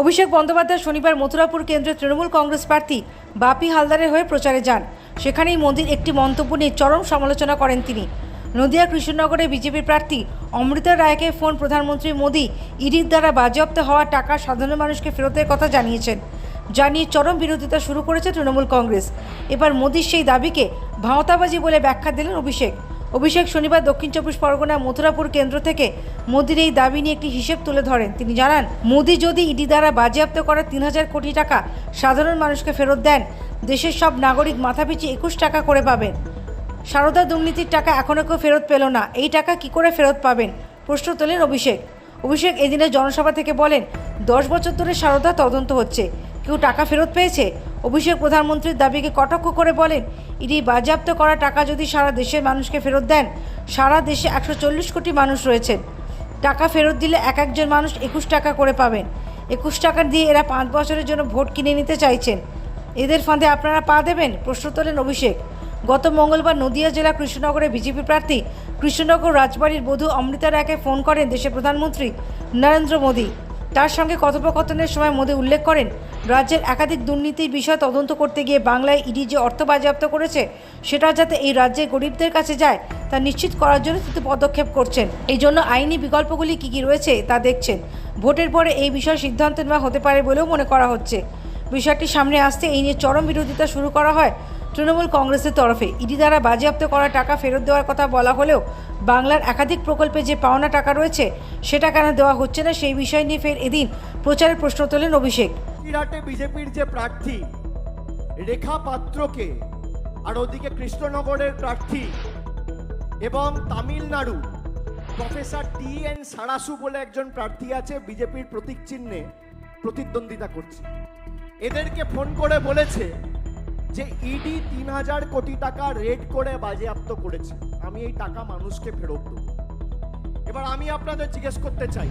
অভিষেক বন্দ্যোপাধ্যায় শনিবার মথুরাপুর কেন্দ্রের তৃণমূল কংগ্রেস প্রার্থী বাপি হালদারের হয়ে প্রচারে যান। সেখানেই মোদির একটি মন্তব্য নিয়ে চরম সমালোচনা করেন তিনি। নদিয়া কৃষ্ণনগরে বিজেপির প্রার্থী অমৃতা রায়কে ফোন প্রধানমন্ত্রী মোদি ইডির দ্বারা বাজেয়াপ্ত হওয়া টাকা সাধারণ মানুষকে ফেরতের কথা জানিয়েছেন। জানিয়ে চরম বিরোধিতা শুরু করেছে তৃণমূল কংগ্রেস। এবার মোদির সেই দাবিকে ভাঁওতাবাজি বলে ব্যাখ্যা দিলেন অভিষেক। অভিষেক শনিবার দক্ষিণ চব্বিশ পরগনা মথুরাপুর কেন্দ্র থেকে মোদির এই দাবি নিয়ে একটি হিসেব তুলে ধরেন। তিনি জানান, মোদি যদি ইডি দ্বারা বাজেয়াপ্ত করা তিন হাজার কোটি টাকা সাধারণ মানুষকে ফেরত দেন, দেশের সব নাগরিক মাথাপিছু একুশ টাকা করে পাবেন। সারদা দুর্নীতির টাকা এখনও কেউ ফেরত পেল না, এই টাকা কি করে ফেরত পাবেন? প্রশ্ন তোলেন অভিষেক। অভিষেক এদিনের জনসভা থেকে বলেন, দশ বছর ধরে সারদা তদন্ত হচ্ছে। কেউ টাকা ফেরত পেয়েছে? অভিষেক প্রধানমন্ত্রীর দাবিকে কটাক্ষ করে বলেন, ইডি বাজেয়াপ্ত করা টাকা যদি সারা দেশের মানুষকে ফেরত দেন, সারা দেশে একশো চল্লিশ কোটি মানুষ রয়েছেন। টাকা ফেরত দিলে এক একজন মানুষ একুশ টাকা করে পাবেন। একুশ টাকা দিয়ে এরা পাঁচ বছরের জন্য ভোট কিনে নিতে চাইছেন। এদের ফাঁদে আপনারা পা দেবেন? প্রশ্ন তোলেন অভিষেক। গত মঙ্গলবার নদিয়া জেলা কৃষ্ণনগরে বিজেপি প্রার্থী কৃষ্ণনগর রাজবাড়ির বধূ অমৃতা রায়কে ফোন করেন দেশের প্রধানমন্ত্রী নরেন্দ্র মোদী। তার সঙ্গে কথোপকথনের সময় মোদী উল্লেখ করেন, রাজ্যের একাধিক দুর্নীতির বিষয় তদন্ত করতে গিয়ে বাংলায় ইডি যে অর্থ বাজেয়াপ্ত করেছে, সেটা যাতে এই রাজ্যের গরিবদের কাছে যায়, তা নিশ্চিত করার জন্য তিনি পদক্ষেপ করছেন। এই জন্য আইনি বিকল্পগুলি কী কী রয়েছে, তা দেখছেন। ভোটের পরে এই বিষয়ে সিদ্ধান্ত নেওয়া হতে পারে বলেও মনে করা হচ্ছে। বিষয়টি সামনে আসতে এই নিয়ে চরম বিরোধিতা শুরু করা হয়। তৃণমূল কংগ্রেসের তরফে ইডি দ্বারা বাজেয়াপ্ত করা টাকা ফেরত দেওয়ার কথা বলা হলেও বাংলার একাধিক প্রকল্পে যে পাওনা টাকা রয়েছে, সেটা কেন দেওয়া হচ্ছে না সেই বিষয় নিয়ে ফের এদিন প্রচারের প্রশ্ন তোলেন অভিষেক। বিরাটে বিজেপির যে প্রার্থী, রেখা পাত্রকে, আর ওদিকে কৃষ্ণনগরের প্রার্থী এবং Tamil Nadu, professor T N Sarasu বলে একজন প্রার্থী আছে, বিজেপির প্রতীক চিহ্নে প্রতিদ্বন্দ্বিতা করছে। এদেরকে ফোন করে বলেছে যে ইডি তিন হাজার কোটি টাকা রেড করে বাজেয়াপ্ত করেছে। আমি এই টাকা মানুষকে ফেরত দেবো। এবার আমি আপনাদের জিজ্ঞেস করতে চাই,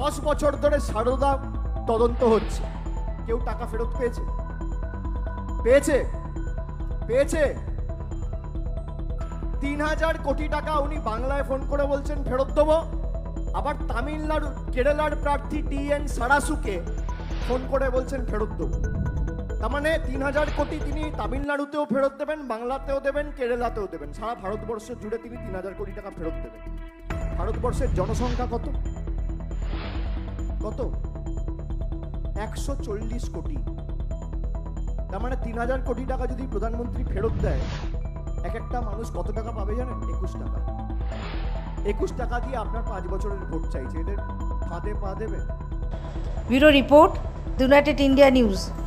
দশ বছর ধরে সারদা তদন্ত হচ্ছে। কেউ টাকা ফেরত পেয়েছে? পেয়েছে? পেয়েছে? তিন হাজার কোটি টাকা উনি বাংলায় ফোন করে বলছেন, ফেরত দেবো। আবার তামিলনাড়ু, কেরালার প্রার্থী টি এন সারাসুকে ফোন করে বলছেন, ফেরত দেবো। তার মানে তিন হাজার কোটি তিনি তামিলনাড়ুতেও ফেরত দেবেন, বাংলাতেও দেবেন, কেরালাতেও দেবেন। সারা ভারতবর্ষ জুড়ে তিনি তিন হাজার কোটি টাকা ফেরত দেবেন। ভারতবর্ষের জনসংখ্যা কত? কত? একশো চল্লিশ কোটি। তার মানে তিন হাজার কোটি টাকা যদি প্রধানমন্ত্রী ফেরত দেয়, এক একটা মানুষ কত টাকা পাবে জানেন? একুশ টাকা। একুশ টাকা দিয়ে আপনার পাঁচ বছরের ভোট চাইছে। এদের ফাঁদে পা দেবে। Bureau report United India News.